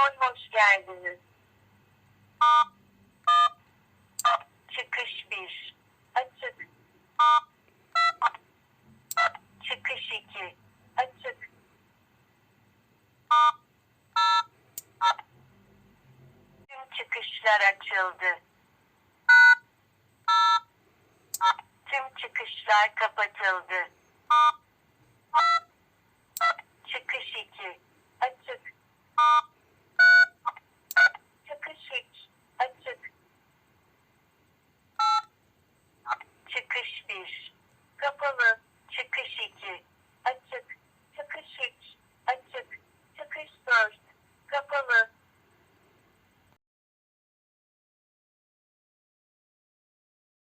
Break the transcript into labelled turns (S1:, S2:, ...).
S1: Kontrol hoş geldiniz. Çıkış 1. Açık. Çıkış 2. Açık. Tüm çıkışlar açıldı. Tüm çıkışlar kapatıldı.